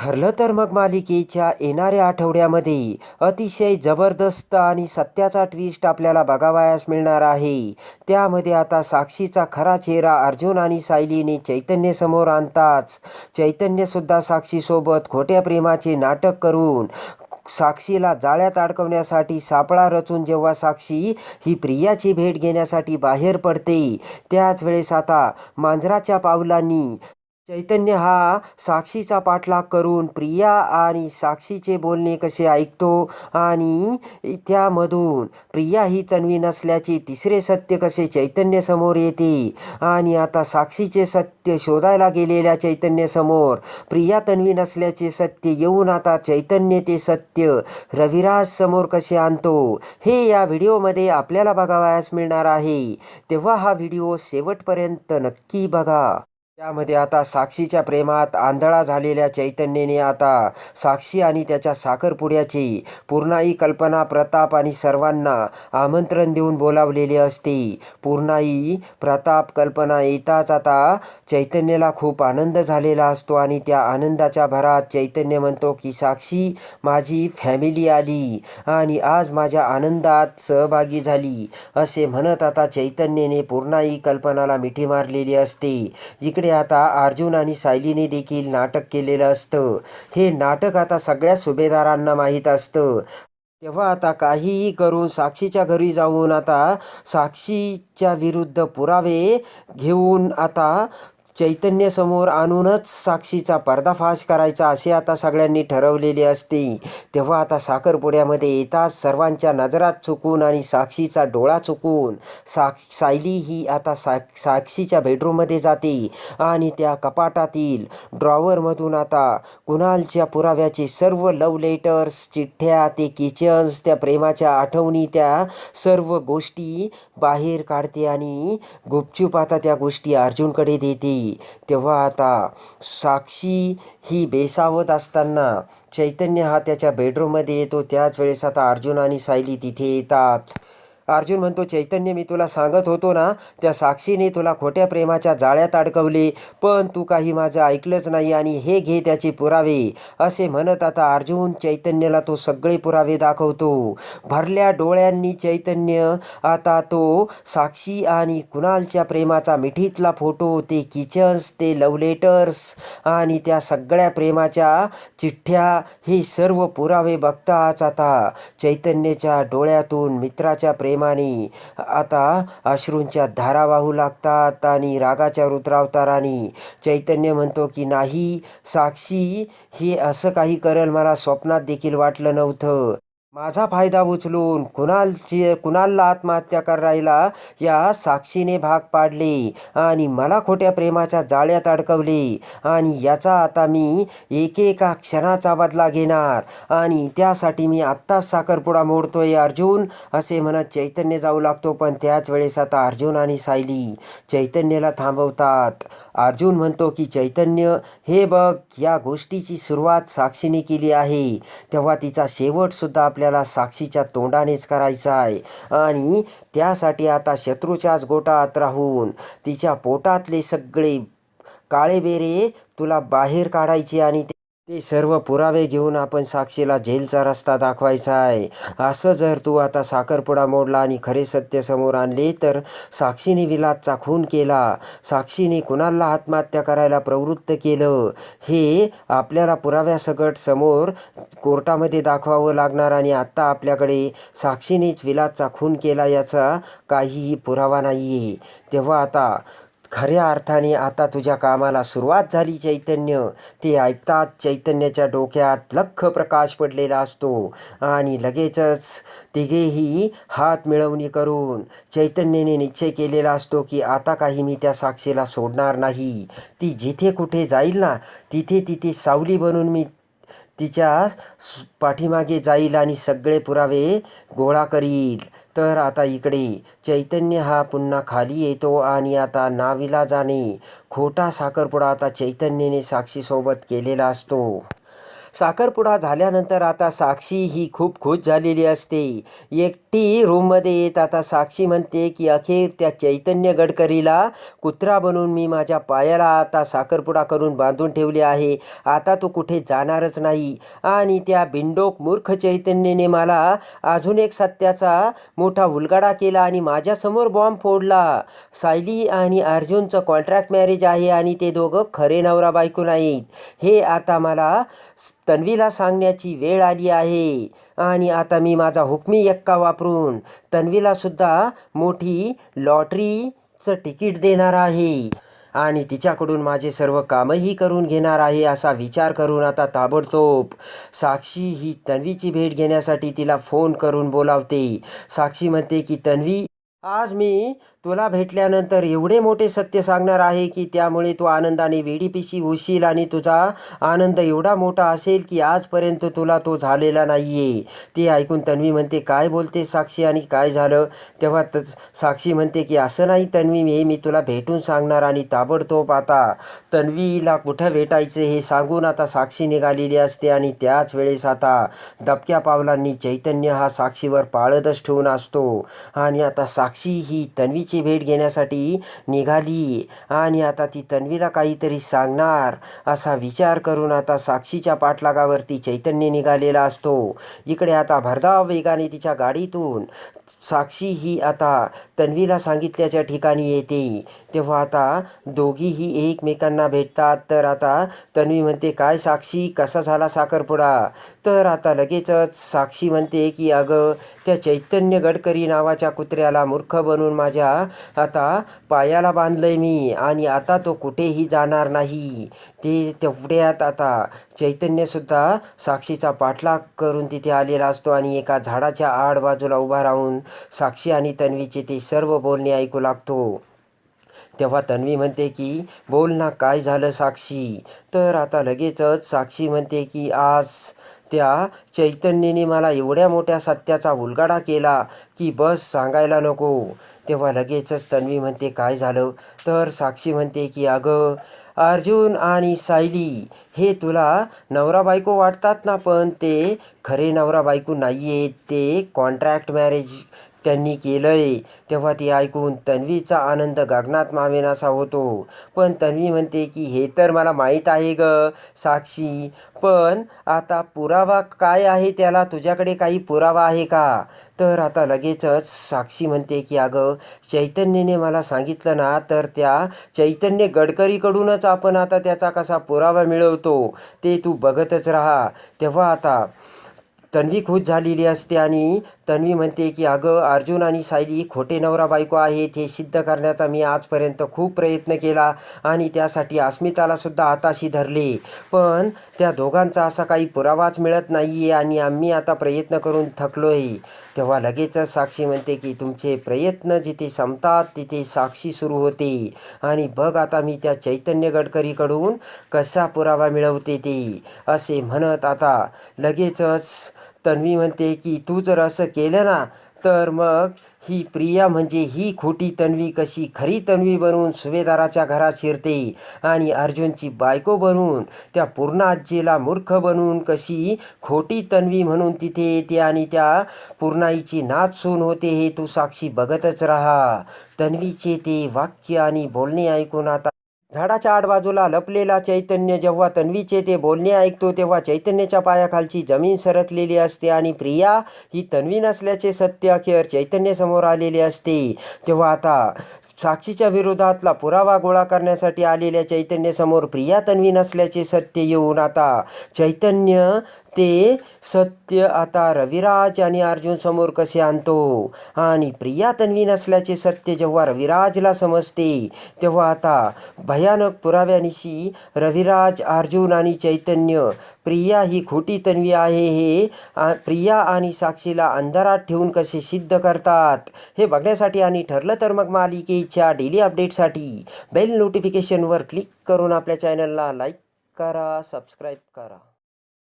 ठरलं तर मग मालिकेच्या येणाऱ्या आठवड्यामध्ये अतिशय जबरदस्त आणि सत्याचा ट्विस्ट आपल्याला बघावयास मिळणार आहे. त्यामध्ये आता साक्षीचा खरा चेहरा अर्जुन आणि सायलीने चैतन्यसमोर आणताच. चैतन्यसुद्धा साक्षीसोबत खोट्या प्रेमाचे नाटक करून साक्षीला जाळ्यात अडकवण्यासाठी सापळा रचून जेव्हा साक्षी ही प्रियाची भेट घेण्यासाठी बाहेर पडते त्याच वेळेस आता मांजराच्या पावलांनी चैतन्य हा साक्षीचा पाठलाग करून प्रिया आणि साक्षीचे बोलणे कसे ऐकतो आणि त्यामधून प्रिया ही तन्वी नसल्याचे तिसरे सत्य कसे चैतन्य समोर येते? आणि आता साक्षीचे सत्य शोधायला गेलेल्या चैतन्यसमोर प्रिया तन्वी नसल्याचे सत्य येऊन आता चैतन्य ते सत्य रविराज समोर कसे आणतो? हे या व्हिडिओमध्ये आपल्याला बघावयास मिळणार आहे. तेव्हा हा व्हिडिओ शेवटपर्यंत नक्की बघा. त्यामध्ये आता साक्षीच्या प्रेमात आंधळा झालेल्या चैतन्याने आता साक्षी आणि त्याच्या साखरपुड्याची पूर्णाई कल्पना प्रताप आणि सर्वांना आमंत्रण देऊन बोलावलेले असते. पूर्णाई प्रताप कल्पना येताच आता चैतन्याला खूप आनंद झालेला असतो आणि त्या आनंदाच्या भरात चैतन्य म्हणतो की साक्षी माझी फॅमिली आली आणि आज माझ्या आनंदात सहभागी झाली असे म्हणत आता चैतन्याने पूर्णाई कल्पनाला मिठी मारलेली असते. इकडे आता अर्जुन आणि सायलीने देखील नाटक केलेलं असतं. हे नाटक आता सगळ्या सुभेदारांना माहीत असतं. तेव्हा आता काहीही करून साक्षीच्या घरी जाऊन आता साक्षीच्या विरुद्ध पुरावे घेऊन आता चैतन्यसमोर आणूनच साक्षीचा पर्दाफाश करायचा असे आता सगळ्यांनी ठरवलेले असते. तेव्हा आता साखरपुड्यामध्ये येताच सर्वांच्या नजरात चुकून आणि साक्षीचा डोळा चुकून साक्ष सायली ही आता सा साक्षीच्या बेडरूममध्ये जाते आणि त्या कपाटातील ड्रॉवरमधून आता कुणालच्या पुराव्याचे सर्व लव लेटर्स चिठ्ठ्या ते किचन्स त्या प्रेमाच्या आठवणी त्या सर्व गोष्टी बाहेर काढते आणि गुपचूप आता त्या गोष्टी अर्जुनकडे देते. तेव्हा आता साक्षी ही बेसावत असताना चैतन्य हा त्याच्या बेडरूममध्ये येतो. त्याच वेळेस आता अर्जुन आणि सायली तिथे येतात. अर्जुन म्हणतो चैतन्य मी तुला सांगत होतो ना त्या साक्षीने तुला खोट्या प्रेमाच्या जाळ्यात अडकवले. पण तू काही माझं ऐकलंच नाही आणि हे घे त्याचे पुरावे. असे म्हणत आता अर्जुन चैतन्यला तो सगळे पुरावे दाखवतो. भरल्या डोळ्यांनी चैतन्य आता तो साक्षी आणि कुणालच्या प्रेमाचा मिठीतला फोटो ते किचन्स ते लव लेटर्स आणि त्या सगळ्या प्रेमाच्या चिठ्ठ्या हे सर्व पुरावे बघताच आता चैतन्याच्या डोळ्यातून मित्राच्या प्रेम प्रेमाने. आता अश्रूंच्या धारा वाहू लागतात आणि रागाच्या रुद्रावताराने. चैतन्य म्हणतो की नाही साक्षी हे असं काही करेल मला स्वप्नात देखील वाटलं नव्हतं. माझा फायदा उचलून कुणालची कुणालला आत्महत्या करायला या साक्षीने भाग पाडले आणि मला खोट्या प्रेमाच्या जाळ्यात अडकवले. आणि याचा आता मी एकेका क्षणाचा बदला घेणार आणि त्यासाठी मी आत्ताच साखरपुडा मोडतोय अर्जुन असे म्हणत चैतन्य जाऊ लागतो. पण त्याच वेळेस आता अर्जुन आणि सायली चैतन्याला थांबवतात. अर्जुन म्हणतो की चैतन्य हे बघ या गोष्टीची सुरुवात साक्षीने केली आहे. तेव्हा तिचा शेवटसुद्धा आपल्याला साक्षीच्या तोंडानेच करायचा आहे. आणि त्यासाठी आता शत्रूच्याच गोटात राहून तिच्या पोटातले सगळे काळेबेरे तुला बाहेर काढायचे आणि ते सर्व पुरावे घेऊन आपण साक्षीला जेलचा रस्ता दाखवायचा आहे. असं जर तू आता साखरपुडा मोडला आणि खरे सत्य समोर आणले तर साक्षीने विलासचा खून केला. साक्षीने कुणाला आत्महत्या करायला प्रवृत्त केलं? हे आपल्याला पुराव्यासकट समोर कोर्टामध्ये दाखवावं लागणार आणि आत्ता आपल्याकडे साक्षीनेच विलासचा खून केला याचा काहीही पुरावा नाही आहे तेव्हा आता खऱ्या अर्थाने आता तुझ्या कामाला सुरुवात झाली चैतन्य. ते ऐकतात चैतन्याच्या डोक्यात लख प्रकाश पडलेला असतो आणि लगेचच तिघेही हात मिळवणी करून चैतन्याने निश्चय केलेला असतो की आता काही मी त्या साक्षीला सोडणार नाही. ती जिथे कुठे जाईल ना तिथे तिथे सावली बनून मी तिच्या पाठीमागे जाईल आणि सगळे पुरावे गोळा करील. तर आता इकडे चैतन्य हा पुन्हा खाली येतो आणि आता नाविलाजाने खोटा साखरपुडा आता चैतन्याने साक्षीसोबत केलेला असतो. साखरपुडा झाल्यानंतर आता साक्षी ही खूप खुश झालेली असते. एकटी रूममध्ये येत आता साक्षी म्हणते की अखेर त्या चैतन्य गडकरीला कुत्रा बनवून मी माझ्या पायाला आता साखरपुडा करून बांधून ठेवले आहे. आता तो कुठे जाणारच नाही. आणि त्या बिंडोक मूर्ख चैतन्यने मला अजून एक सत्याचा मोठा उलगडा केला आणि माझ्यासमोर बॉम्ब फोडला. सायली आणि अर्जुनचं कॉन्ट्रॅक्ट मॅरेज आहे आणि ते दोघं खरे नवरा बायको नाहीत. हे आता मला तन्वीला सांगण्याची वेळ आली आहे. आणि आता मी माझा हुकमी एक्का वापरून तन्वीला सुद्धा मोठी लॉटरीचं तिकीट देणार आहे. आणि तिच्याकडून माझे सर्व कामही करून घेणार आहे असा विचार करून आता ताबडतोब साक्षी ही तन्वीची भेट घेण्यासाठी तिला फोन करून बोलावते. साक्षी म्हणते की तन्वी आज मी तुला भेटल्यानंतर एवढे मोठे सत्य सांगणार आहे की त्यामुळे तू आनंदाने वेडीपिशी होशील आणि तुझा आनंद एवढा मोठा असेल की आजपर्यंत तुला तो झालेला नाही आहे ते ऐकून तन्वी म्हणते काय बोलते साक्षी आणि काय झालं? तेव्हा तच साक्षी म्हणते की असं नाही तन्वी हे मी तुला भेटून सांगणार आणि ताबडतोब आता तन्वीला कुठं भेटायचं हे सांगून आता साक्षी निघालेली असते आणि त्याच वेळेस आता दबक्या पावलांनी चैतन्य हा साक्षीवर पाळतच ठेवून असतो. आणि आता साक्षी ही तन्वी तन्वीची भेट घेण्यासाठी निघाली. आणि आता ती तन्वीला काहीतरी सांगणार असा विचार करून आता साक्षीच्या पाठलागावरती चैतन्य निघालेला असतो. इकडे आता भरधाव वेगाने तिच्या गाडीतून साक्षी ही आता तन्वीला सांगितल्याच्या ठिकाणी येते. तेव्हा आता दोघीही एकमेकांना भेटतात. तर आता तन्वी म्हणते काय साक्षी? कसा झाला साखरपुडा? तर आता लगेचच साक्षी म्हणते की अगं त्या चैतन्य गडकरी नावाच्या कुत्र्याला मूर्ख बनून माझ्या आता पायाला बांधलंय मी आणि आता तो कुठेही जाणार नाही. ते तेवढ्यात आता चैतन्यसुद्धा साक्षीचा पाठलाग करून तिथे आलेला असतो आणि एका झाडाच्या आड बाजूला उभा राहून साक्षी आणि तन्वीचे ते सर्व बोलणे ऐकू लागतो. तेव्हा तन्वी म्हणते की बोल ना काय झालं साक्षी? तर आता लगेचच साक्षी म्हणते की आज त्या चैतन्यने मला एवढ्या मोठ्या सत्याचा उलगडा केला की बस सांगायला नको. तेव्हा लगेचच तन्वी म्हणते काय झालं? तर साक्षी म्हणते की अगं अर्जुन आणि सायली हे तुला नवरा बायको वाटतात ना पण ते खरे नवरा बायको नाही आहेत ते कॉन्ट्रॅक्ट मॅरेज त्यांनी केलं आहे तेव्हा ते ऐकून तन्वीचा आनंद गगनात मावेनासा होतो. पण तन्वी म्हणते की हे तर मला माहीत आहे ग साक्षी. पण आता पुरावा काय आहे त्याला? तुझ्याकडे काही पुरावा आहे का? तर आता लगेचच साक्षी म्हणते की अगं चैतन्यने मला सांगितलं ना तर त्या चैतन्य गडकरीकडूनच आपण आता त्याचा कसा पुरावा मिळवतो ते तू बघतच राहा. तेव्हा आता तन्वी खुश झालेली असते आणि तन्वी म्हणते की अगं अर्जुन आणि सायली खोटे नवरा बायको आहेत हे सिद्ध करण्याचा मी आजपर्यंत खूप प्रयत्न केला आणि त्यासाठी अस्मितालासुद्धा हाताशी धरले. पण त्या दोघांचा असा काही पुरावाच मिळत नाही आहे आणि आम्ही आता प्रयत्न करून थकलो आहे तेव्हा लगेचच साक्षी म्हणते की तुमचे प्रयत्न जिथे संपतात तिथे साक्षी सुरू होते. आणि बघ आता मी त्या चैतन्य गडकरीकडून कसा पुरावा मिळवते ते असे म्हणत आता लगेचच तन्वी म्हणते की तू जर असं केलं ना तर मग ही प्रिया म्हणजे ही खोटी तन्वी कशी खरी तन्वी बनवून सुभेदाराच्या घरात शिरते आणि अर्जुनची बायको बनवून त्या पूर्ण आजीला मूर्ख बनवून कशी खोटी तन्वी म्हणून तिथे येते आणि त्या पूर्णाईची नाच सून होते हे तू साक्षी बघतच राहा. तन्वीचे ते वाक्य आणि बोलणे ऐकून आता झाडाच्या आडबाजूला लपलेला चैतन्य जेव्हा तन्वीचे ते बोलणे ऐकतो तेव्हा चैतन्याच्या पायाखालची जमीन सरकलेली असते आणि प्रिया ही तन्वी नसल्याचे सत्य अखेर चैतन्यसमोर आलेले असते. तेव्हा आता साक्षीच्या विरोधातला पुरावा गोळा करण्यासाठी आलेल्या चैतन्यसमोर प्रिया तन्वी नसल्याचे सत्य येऊन आता चैतन्य ते सत्य आता रविराज आणि अर्जुन समोर कसे आणतो? आणि प्रिया तन्वी नसल्याचे सत्य जेव्हा रविराजला समजते तेव्हा आता भयानक पुराव्यानिशी रविराज अर्जुन आणि चैतन्य. प्रिया ही खोटी तन्वी आहे हे प्रिया आणि साक्षीला अंधारात ठेवून कसे सिद्ध करतात? हे बघण्यासाठी आणि ठरलं तर मग मालिकेच्या डेली अपडेटसाठी बेल नोटिफिकेशनवर क्लिक करून आपल्या चॅनलला लाईक करा सबस्क्राईब करा.